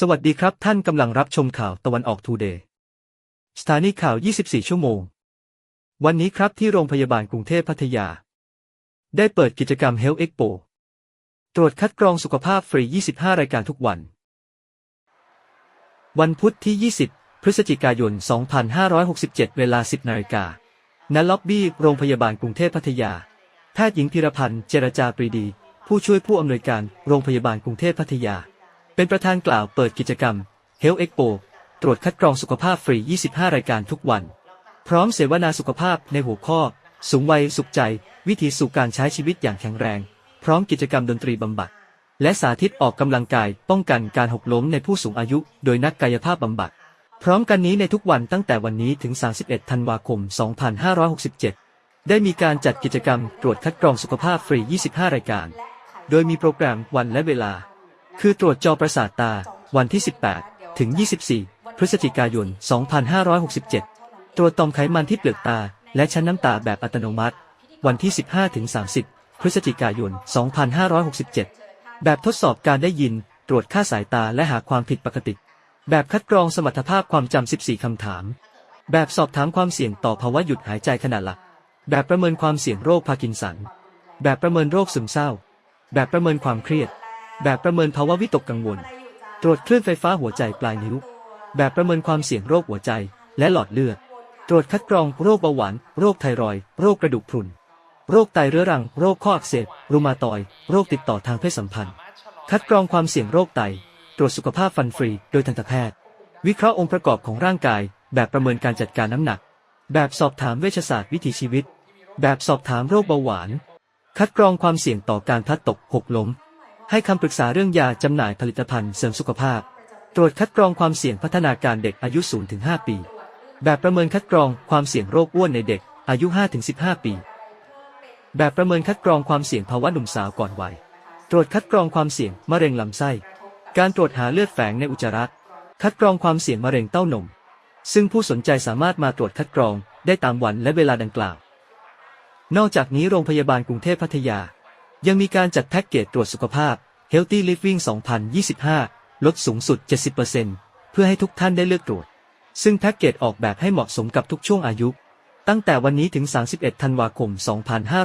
สวัสดีครับท่านกำลังรับชมข่าวตะวันออกทูเดย์สถานีข่าว 24 ชั่วโมง วันนี้ครับที่โรงพยาบาลกรุงเทพพัทยา ได้เปิดกิจกรรม Health Expo ตรวจคัดกรองสุขภาพฟรี 25 รายการทุกวัน วันพุธที่ 20 พฤศจิกายน 2567 เวลา 10 นาฬิกาณล็อบบี้โรงพยาบาลกรุงเทพพัทยา แพทย์หญิงพิรพันธ์ เจรจาปรีดี ผู้ช่วยผู้อำนวยการโรงพยาบาลกรุงเทพพัทยา เป็นประธานกล่าวเปิดกิจกรรม Health Expo ตรวจคัดกรองสุขภาพฟรี 25 รายการทุกวัน พร้อมเสวนาสุขภาพในหัวข้อ สูงวัยสุขใจ วิธีสู่การใช้ชีวิตอย่างแข็งแรง พร้อมกิจกรรมดนตรีบำบัด และสาธิตออกกำลังกายป้องกันการหกล้มในผู้สูงอายุ โดยนักกายภาพบำบัด พร้อมกันนี้ในทุกวันตั้งแต่วันนี้ถึง 31 ธันวาคม 2567 ได้มีการจัดกิจกรรมตรวจคัดกรองสุขภาพฟรี 25 รายการ โดยมีโปรแกรมวันและเวลา คือตรวจจอประสาทตาวันที่ 18 ถึง 24 พฤศจิกายน 2567 ตรวจต่อมไขมันที่เปลือกตา และชั้นน้ำตาแบบอัตโนมัติ วันที่ 15 ถึง 30 พฤศจิกายน 2567 แบบทดสอบการได้ยิน ตรวจค่าสายตาและหาความผิดปกติ แบบคัดกรองสมรรถภาพความจำ 14 คำถาม แบบสอบถามความเสี่ยงต่อภาวะหยุดหายใจขณะหลับ แบบประเมินความเสี่ยงโรคพาร์กินสัน แบบประเมินโรคซึมเศร้า แบบประเมินความเครียด แบบประเมินภาวะวิตกกังวล ตรวจคลื่นไฟฟ้าหัวใจปลายนิ้ว แบบประเมินความเสี่ยงโรคหัวใจ และหลอดเลือด ตรวจคัดกรองโรคเบาหวาน โรคไทรอยด์โรคกระดูกพรุน โรคไตเรื้อรัง โรคข้ออักเสบรูมาตอยด์โรคติดต่อทางเพศสัมพันธ์ คัดกรองความเสี่ยงโรคไต ตรวจสุขภาพฟันฟรี โดยทันตแพทย์ วิเคราะห์องค์ประกอบของร่างกาย แบบประเมินการจัดการน้ำหนัก แบบสอบถามเวชศาสตร์วิถีชีวิต แบบสอบถามโรคเบาหวาน คัดกรองความเสี่ยงต่อการพลัดตกหกล้ม ให้คำปรึกษาเรื่องยาจำหน่ายผลิตภัณฑ์เสริมสุขภาพ ตรวจคัดกรองความเสี่ยงพัฒนาการเด็กอายุ 0-5 ปี แบบประเมินคัดกรองความเสี่ยงโรคอ้วนในเด็กอายุ 5-15 ปี แบบประเมินคัดกรองความเสี่ยงภาวะหนุ่มสาวก่อนวัย ตรวจคัดกรองความเสี่ยงมะเร็งลำไส้ การตรวจหาเลือดแฝงในอุจจาระ คัดกรองความเสี่ยงมะเร็งเต้านม ซึ่งผู้สนใจสามารถมาตรวจคัดกรองได้ตามวันและเวลาดังกล่าว นอกจากนี้โรงพยาบาลกรุงเทพพัทยา ยังมีการจัดแพ็กเกจตรวจสุขภาพ Healthy Living 2025 ลดสูงสุด 70%เพื่อให้ทุกท่านได้เลือกตรวจ ซึ่งแพ็กเกจออกแบบให้เหมาะสมกับทุกช่วงอายุ ตั้งแต่วันนี้ถึง 31 ธันวาคม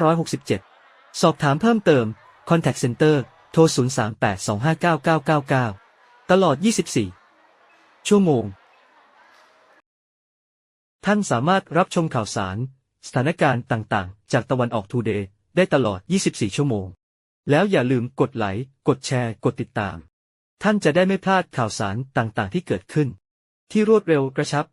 2567 สอบถามเพิ่มเติม Contact Center โทร 0382599999 ตลอด 24 ชั่วโมง ท่านสามารถรับชมข่าวสาร สถานการณ์ต่างๆ จากตะวันออกทูเดย์ ได้ตลอด 24 ชั่วโมง แล้วอย่าลืมกดไลค์ กดแชร์ กดติดตาม ท่านจะได้ไม่พลาดข่าวสารต่างๆ ที่เกิดขึ้น ที่รวดเร็วกระชับ